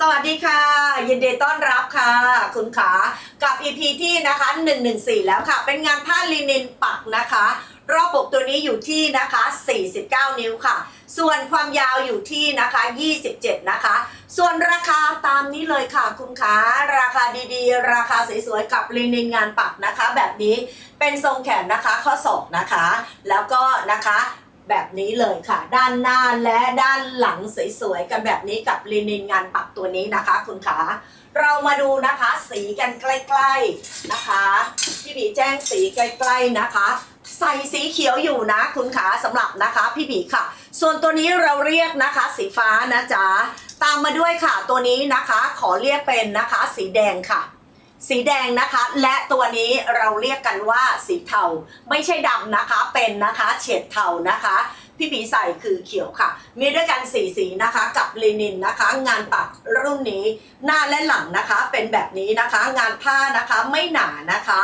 สวัสดีค่ะ ยินดีต้อนรับค่ะ คุณขากับ EP ที่นะคะ 114 แล้วค่ะ เป็นงานผ้าลินินปักนะคะ รอบอกตัวนี้อยู่ที่นะคะ 49 นิ้วค่ะ ส่วนความยาวอยู่ที่นะคะ 27 นะคะ ส่วนราคาตามนี้เลยค่ะ คุณขาราคาดีๆ ราคาสวยๆกับลินินงานปักนะคะ แบบนี้เป็นทรงแขนนะคะ ข้อศอกนะคะ แล้วก็นะคะ แบบนี้เลยค่ะ ด้านหน้าและด้านหลังสวยๆกันแบบนี้กับลินินงานปักตัวนี้นะคะ คุณขาเรามาดูนะคะสีกันใกล้ๆนะคะพี่บีแจ้งสีใกล้ ๆนะคะ ใส่สีเขียวอยู่นะ คุณขาสำหรับนะคะพี่บีค่ะ ส่วนตัวนี้เราเรียกนะคะ สีฟ้านะจ๊ะตามมาด้วยค่ะตัวนี้นะคะ ขอเรียกเป็นนะคะ สีแดงค่ะ สีแดงนะคะ และตัวนี้เราเรียกกันว่าสีเทา ไม่ใช่ดำนะคะ เป็นนะคะเฉดเทานะคะ พี่ผีใส่คือเขียวค่ะ มีด้วยกันสีสีนะคะ กับลินินนะคะ งานปักรุ่นนี้ หน้าและหลังนะคะ เป็นแบบนี้นะคะ งานผ้านะคะไม่หนานะคะ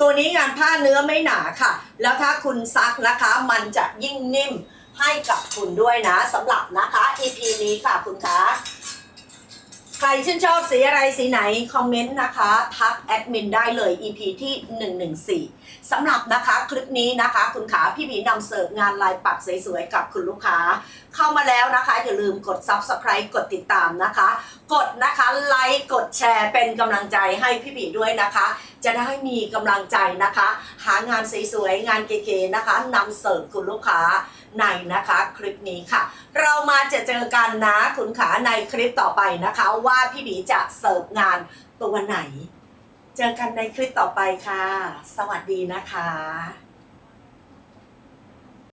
ตัวนี้งานผ้าเนื้อไม่หนาค่ะ แล้วถ้าคุณซักนะคะ มันจะยิ่งนิ่มให้กับคุณด้วยนะสำหรับนะคะ EP นี้ค่ะคุณคะ ชื่นชอบสีอะไรสีไหน คอมเมนต์นะคะ ทักแอดมินได้เลย EP ที่ 114 สำหรับนะคะคลิปนี้นะคะ คุณขาพี่บีนำเสิร์ฟงานลายปักสวยๆกับคุณลูกค้า เข้ามาแล้วนะคะ อย่าลืมกด Subscribe กดติดตามนะคะ กดนะคะไลค์กดแชร์เป็นกำลังใจให้พี่บีด้วยนะคะ จะได้มีกำลังใจนะคะ หางานสวยๆงานเก๋ๆนะคะนำเสิร์ฟคุณลูกค้า ในนะคะคลิปนี้ค่ะ เรามาจะเจอกันนะคุณขาในคลิปต่อไปนะคะ ว่าพี่บีจะเสิร์ฟงานตัวไหน เจอกันในคลิปต่อไปค่ะ สวัสดีนะคะ